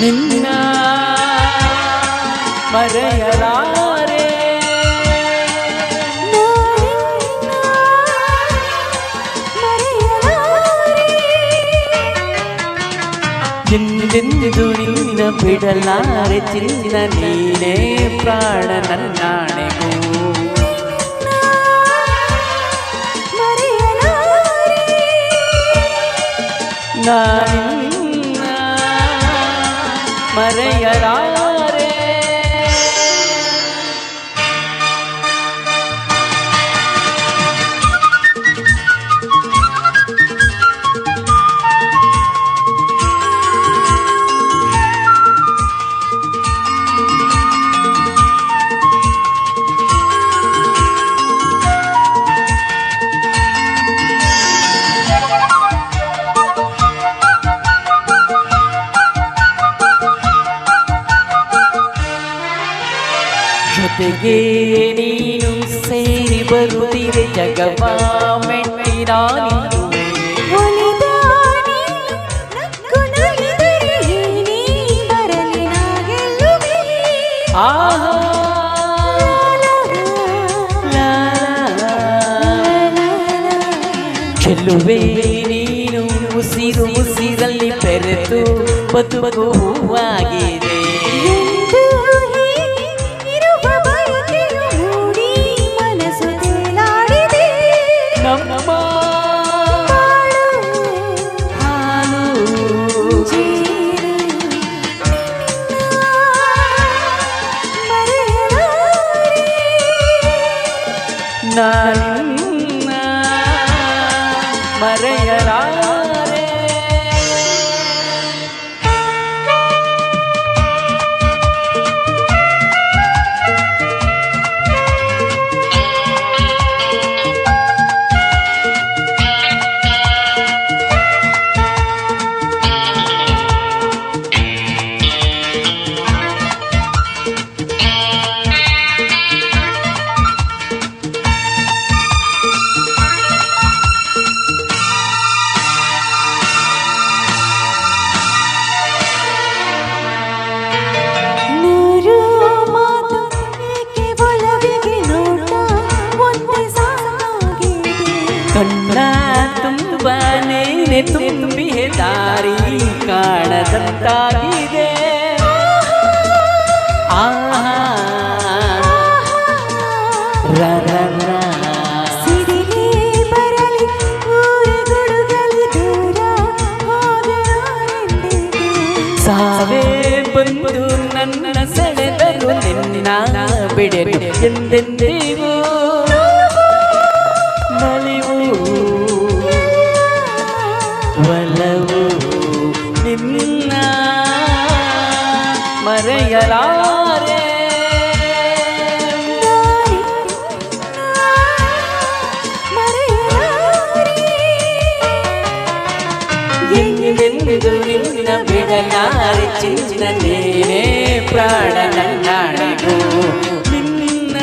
ನಿನ್ನ ಮರೆಯಲಾರೆ ಹಿಂದೆಂದು ನಿನ್ನ ಬಿಡಲಾರೆ ಚಿನ್ನ ನೀನೇ ಪ್ರಾಣ ನನ್ನಾಣೆಗೂ ನಾನು மறையரா ಜೊತೆಗೆ ನೀನು ಸೇರಿ ಬರುತ್ತಿರೆ ಜಗವ ಮೆಟ್ಟಿರಾನಿ ಚೆಲ್ಲುವೆ ನೀನು ಉಸಿರು ಉಸಿರಲ್ಲಿ ಬೆರೆತು ಬದುಕು ಹೂವಾಗಿದೆ மறையலா ತುಂಬಾನೇ ತುಂಬಿ ದಾರಿ ಕಾಣದಂತಾಗಿದೆ ಆಹಾ ರ ರ ರ. ಸಿಡಿಲೇ ಬರಲಿ ಊರುಗುಡುಗಲಿ ದೂರ ಹೋದೆನೆಂದಿದೆ. ಸಾವೇ ಬಂದು ನನ್ನ ಸೆಳೆದರು ನಿನ್ನ ಬಿಡೆನು ಎಂದೆಂದಿಗೂ నిన్న మరయలారే ఎన్నెన్నెందు చిన్న నేనే ప్రాణనన్నాడు నిన్న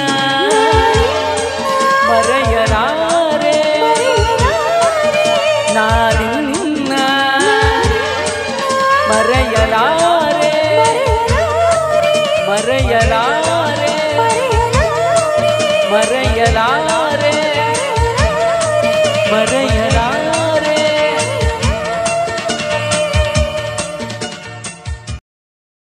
మరయలారే Yeah,